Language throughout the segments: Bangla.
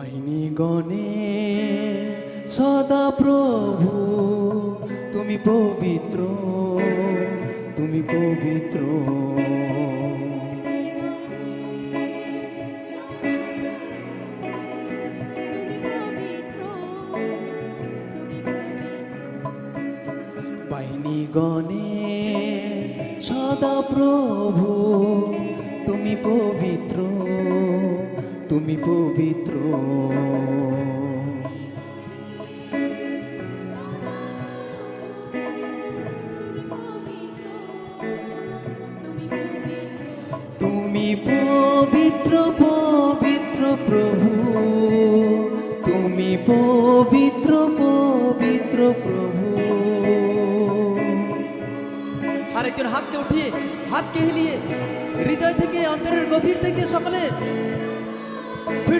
বাহিনী গণে সদা প্রভু তুমি পবিত্র তুমি পবিত্র। বাহিনী গণে সদা প্রভু তুমি পবিত্র। তুমি পবিত্র। তুমি পবিত্র পবিত্র প্রভু। তুমি পবিত্র পবিত্র প্রভু। আরেকজন হাতকে উঠিয়ে, হাতকে হিলিয়ে, হৃদয় থেকে, অন্তরের গভীর থেকে সকলে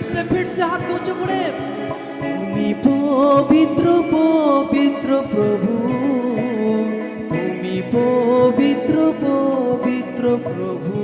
ফিটসে ফিরছে হাত উঁচু করে। তুমি পবিত্র পবিত্র প্রভু তুমি পবিত্র পবিত্র প্রভু।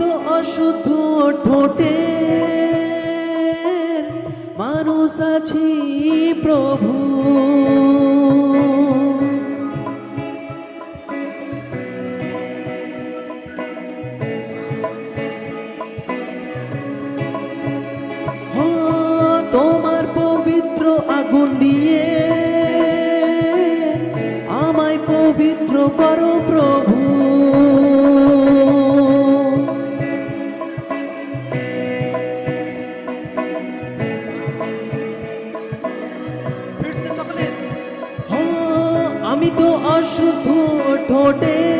তো অশুদ্ধ ঠোঁটে। মানুষ আছি প্রভু। আমি তো অশুদ্ধ ঠোঁটে।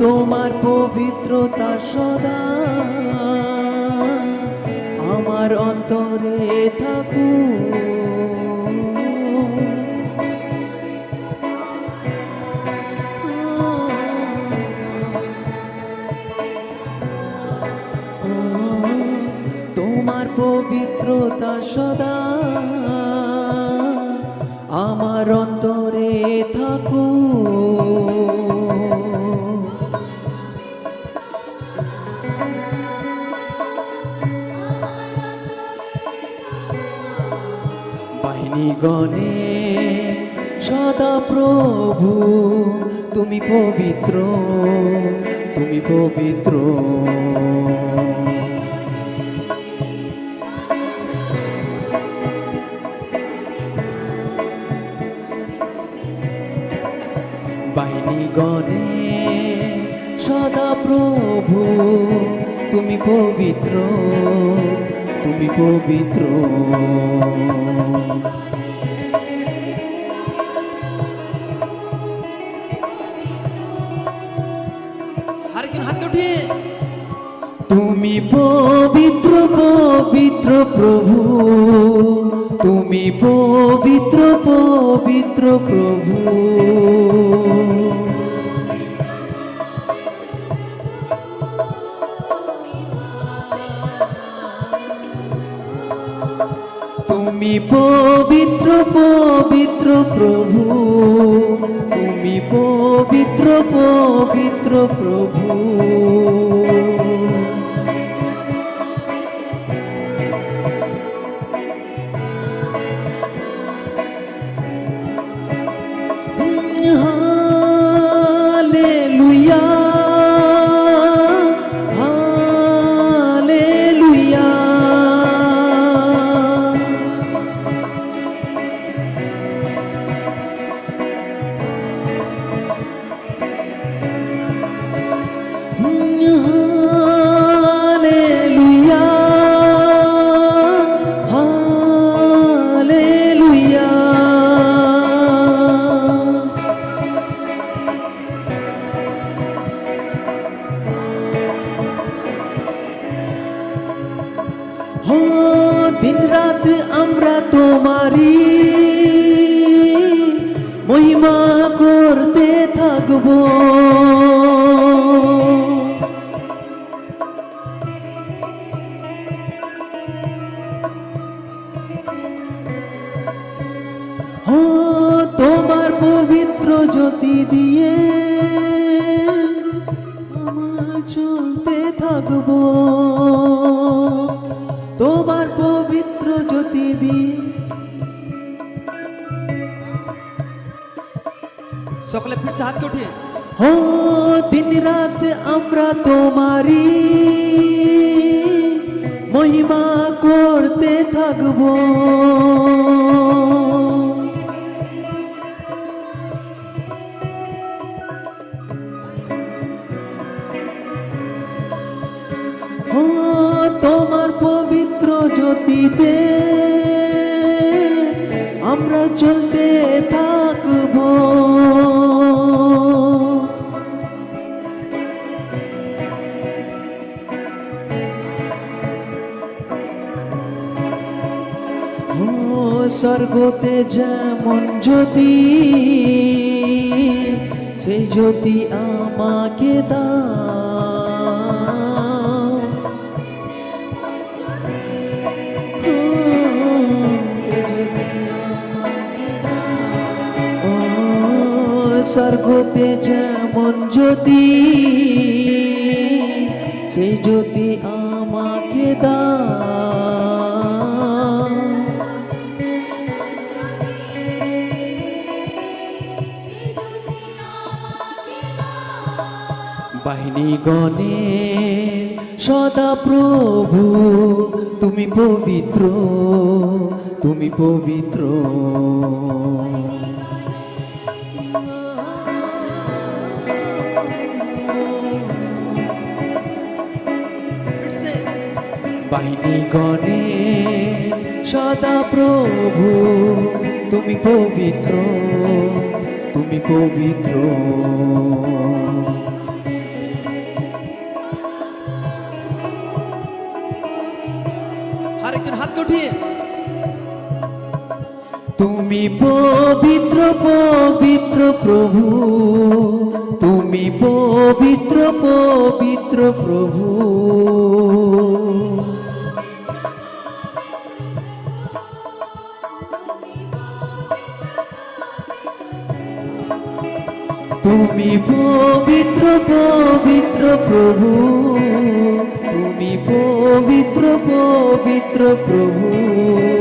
তোমার পবিত্রতা সদা। আমার অন্তরে থাকু তোমার পবিত্রতা সদা। আমার অন্তরে থাকু গণে সদা প্রভু, তুমি পবিত্র তুমি পবিত্র। বাহিনী গণে সদা প্রভু, তুমি পবিত্র তুমি পবিত্র। পবিত্র থাকব থাকব। জ্যোতি আমাকে দাও। স্বর্গতে যেমন জ্যোতি সেই জ্যোতি আমাকে দাও। গণে সদা প্রভু, তুমি পবিত্র তুমি পবিত্র। বাহিনী গণে সদা প্রভু, তুমি পবিত্র তুমি পবিত্র। পবিত্র পবিত্র প্রভু। তুমি পবিত্র পবিত্র প্রভু। তুমি পবিত্র পবিত্র প্রভু। তুমি পবিত্র পবিত্র প্রভু।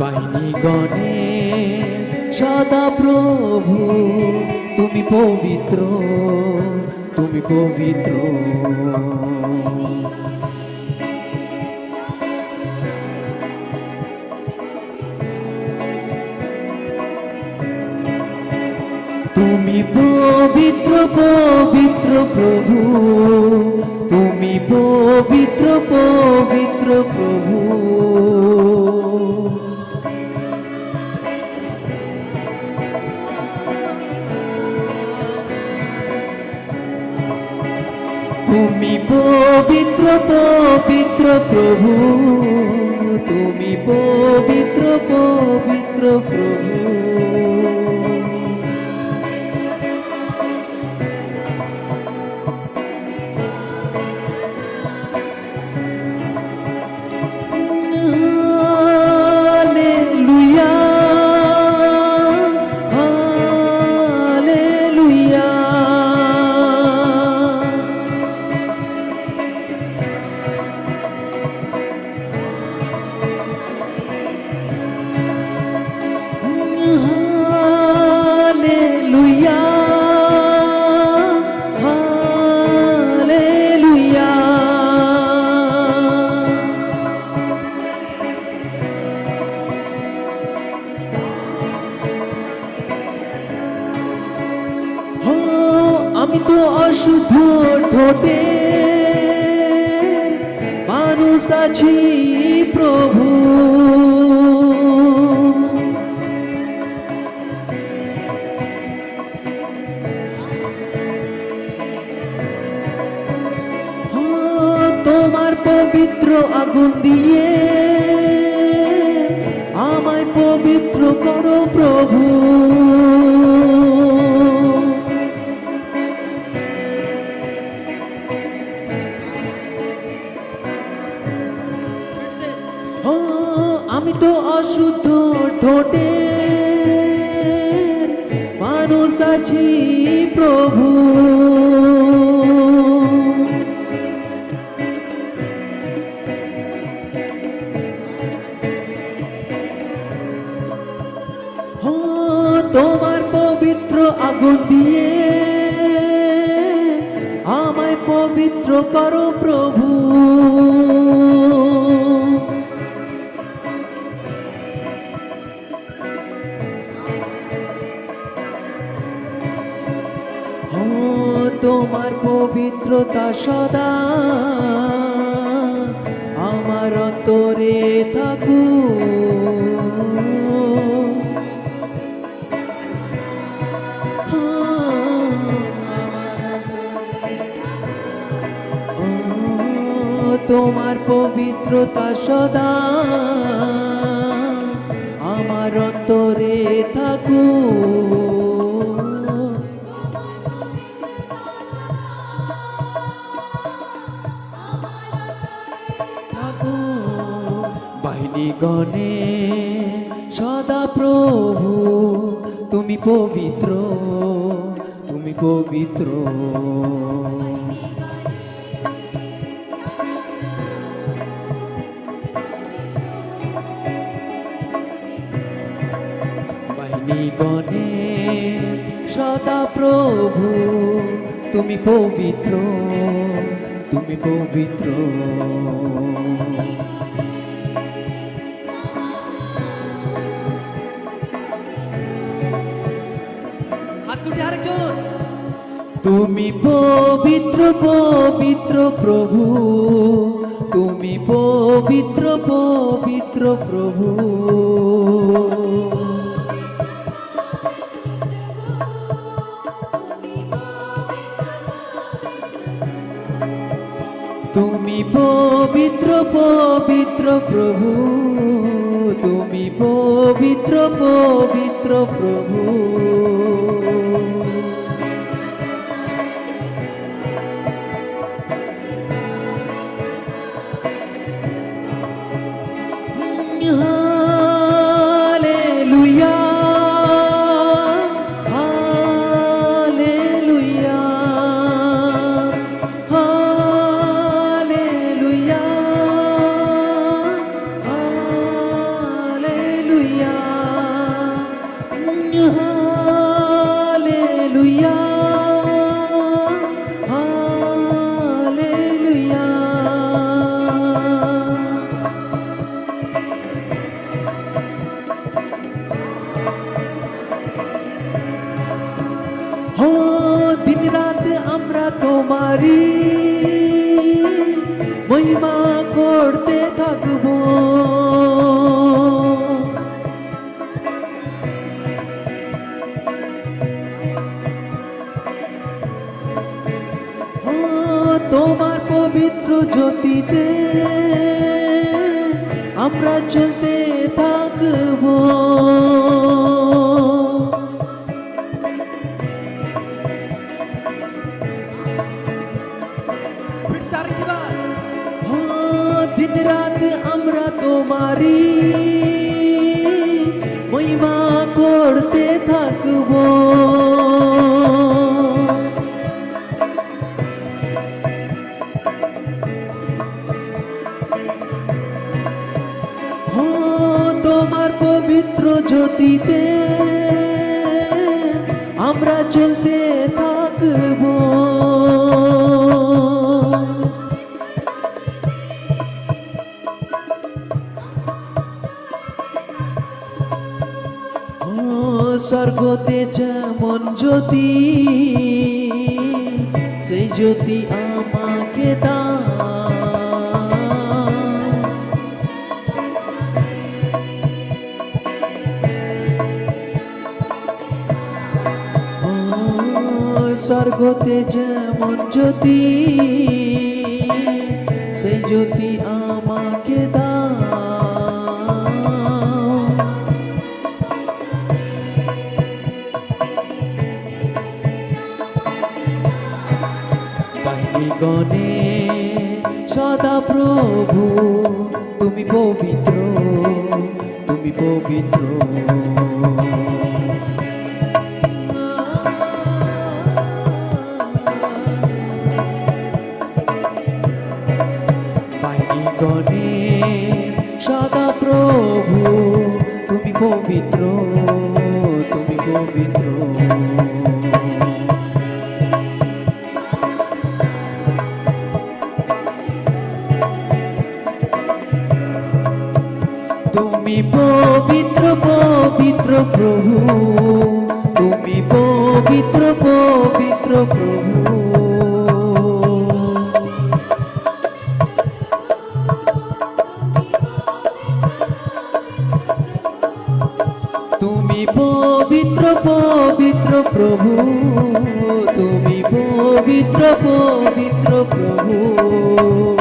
বাহিনী গণে, সদা প্রভু, তুমি পবিত্র তুমি পবিত্র। তুমি পবিত্র পবিত্র প্রভু, তুমি পবিত্র পবিত্র। তুমি পবিত্র পবিত্র প্রভু। তুমি পবিত্র পবিত্র প্রভু। পবিত্র করো প্রভু। তোমার পবিত্রতা সদা আমার অন্তরে থাকু তোমার পবিত্রতা সদা। আমার অন্তরে থাকু। থাকু। বাহিনী গণে সদা প্রভু, তুমি পবিত্র তুমি পবিত্র। পবিত্র তুমি পবিত্র। তুমি পবিত্র পবিত্র প্রভু। তুমি পবিত্র পবিত্র প্রভু। পবিত্র পবিত্র প্রভু তুমি পবিত্র পবিত্র প্রভু Hallelujah. রাত আমরা তোমারি মহিমা করতে থাকব। তোমার পবিত্র জ্যোতিতে আমরা চলতে তোমারি মহিমা করতে থাকব। স্বর্গতে যেমন জ্যোতি সেই জ্যোতি আমাকে দাও। গণে সদা প্রভু তুমি পবিত্র তুমি পবিত্র। তুমি পবিত্র পবিত্র প্রভু তুমি পবিত্র পবিত্র প্রভু।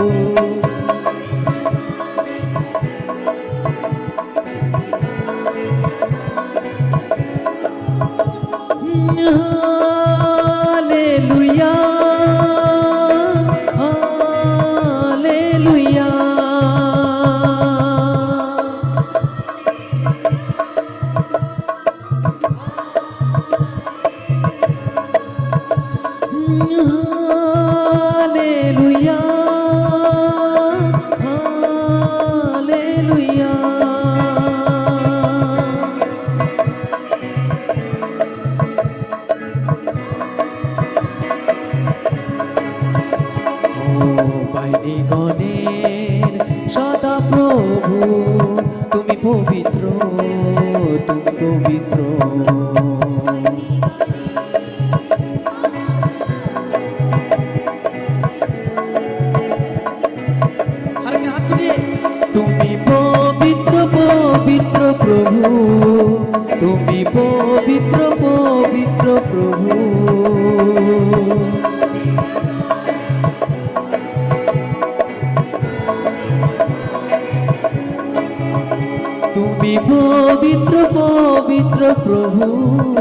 moon.